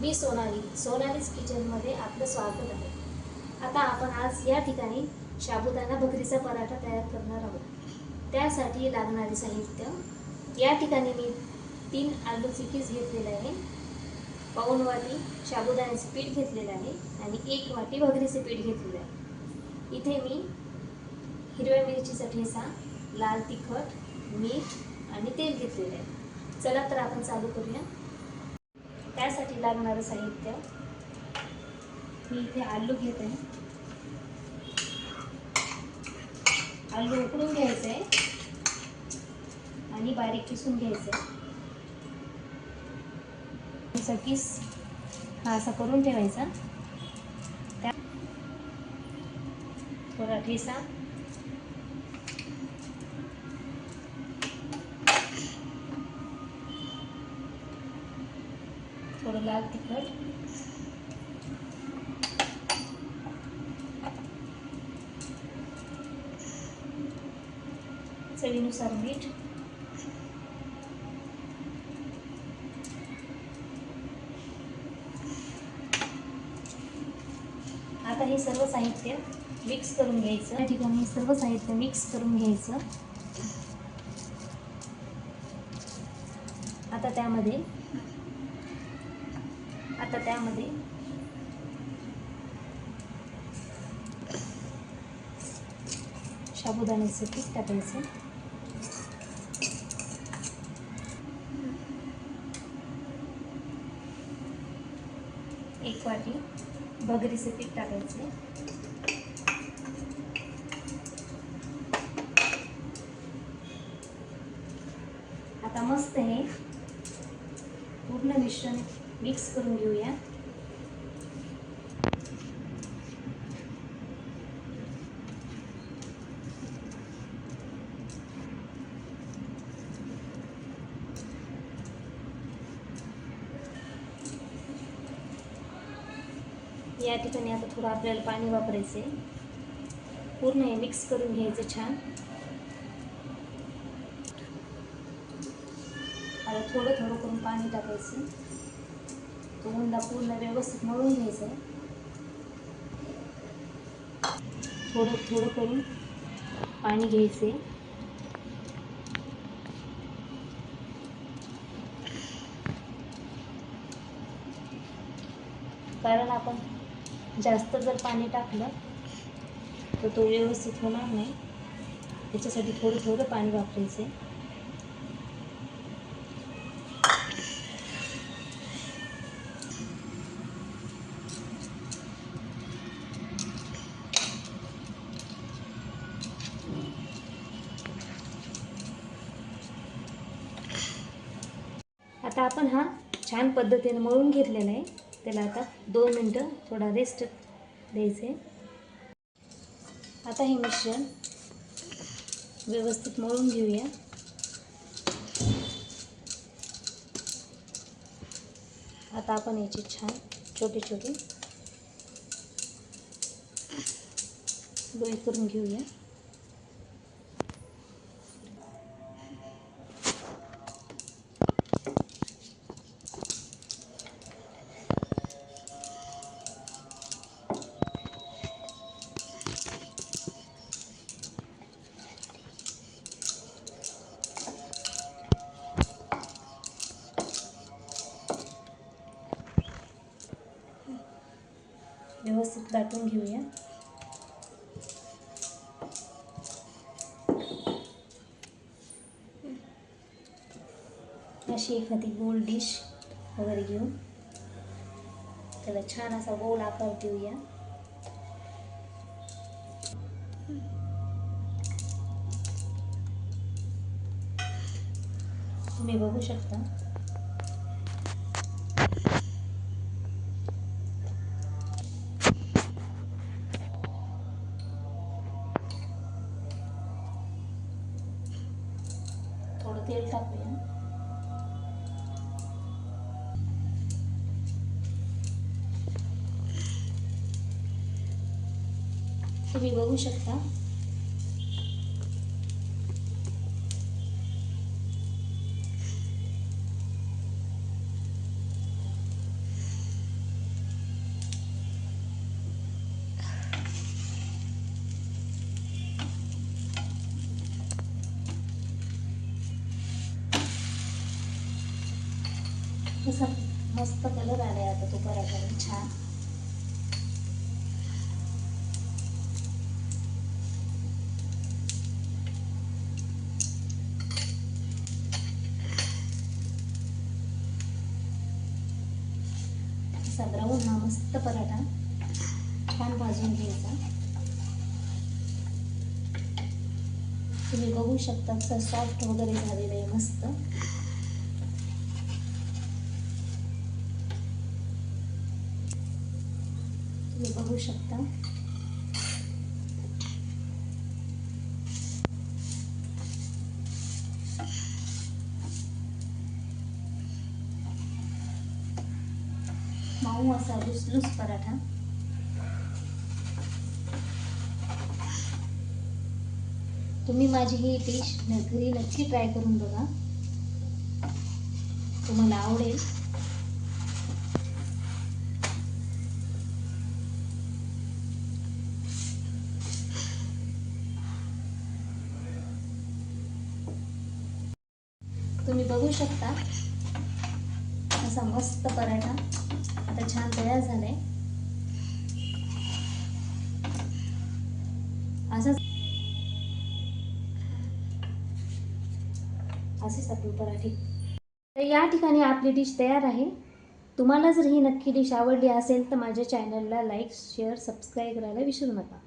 मी सोनाली सोनाली किचनमध्ये आपलं स्वागत आहे. आता आपण आज या ठिकाणी साबुदाणा भकरीचा पराठा तयार करणार आहोत. त्यासाठी लागणारे साहित्य. या ठिकाणी मी तीन आलूचे पीस घेतलेले आहे. पाऊण वाटी साबुदाण्याचे पीठ घेतलेलं आहे आणि एक वाटी भकरीचे पीठ घेतलेलं आहे. इथे मी हिरव्या मिरचीचा ठेसा लाल तिखट मीठ आणि तेल घेतलेलं आहे. चला तर आपण चालू करूया. त्यासाठी लागणारं साहित्य. मी इथे आलू घेत. आहे आलू उकडून घ्यायचं. आहे आणि बारीक किसून घ्यायचं. आहे असा किस हा असा करून ठेवायचा. त्या थोडा ठेसा थोडं लाल तिखट. चवीनुसार मीठ. आता हे सर्व साहित्य मिक्स करून घ्यायचं. या ठिकाणी हे सर्व साहित्य मिक्स करून घ्यायचं. आता त्यामध्ये आता त्यामध्ये. साबुदाण्याचं पीठ टाकायचं. एक वाटी भगरीचं पीठ टाकायचं. आता मस्त हे पूर्ण मिश्रण मिक्स करून घेऊया या ठिकाणी आता थोडं आपल्याला पाणी वापरायचं आहे पूर्ण हे मिक्स करून घ्यायचं छान. आता थोडं थोडं करून पाणी टाकायचं. तो उंडा पूर्ण व्यवस्थित मळून घ्यायचा आहे थोडं थोडं करून पाणी घ्यायचे कारण आपण जास्त जर पाणी टाकलं तर तो व्यवस्थित होणार नाही त्याच्यासाठी थोडं थोडं पाणी वापरायचं आता आपण हा छान पद्धतीने मळून घेतलेला आहे. त्याला आता दोन मिनटं थोडा रेस्ट द्यायचं. आहे आता हे मिश्रण व्यवस्थित मळून घेऊया. आता आपण याची छान छोटे छोटे गोळी करून घेऊया. व्यवस्थित लाटून घेऊया. अशी एखादी गोल डिश वगैरे घेऊन त्याला छान असा गोल आकार देऊया. तुम्ही बघू शकता. तेल टाकूया तुम्ही बघू शकता. कसा मस्त कलर आलाय आता तो पराठा. छान. ब्राऊन हा मस्त पराठा. छान भाजून घ्यायचा. तुम्ही बघू शकता सॉफ्ट वगैरे झालेलं आहे मस्त. तुम्ही बघू शकता. माऊ असा लुसलूस पराठा. तुम्ही माझी ही डिश घरी नक्की ट्राय करून बघा. तुम्हाला आवडेल तुम्ही बघू शकता. असा मस्त पराठा. आता छान तयार झालाय. असंच. असेच आपले पराठे. तर या ठिकाणी आपली डिश तयार आहे. तुम्हाला जर ही नक्की डिश आवडली असेल तर माझ्या चॅनलला लाईक शेअर सबस्क्राईब करायला विसरू नका.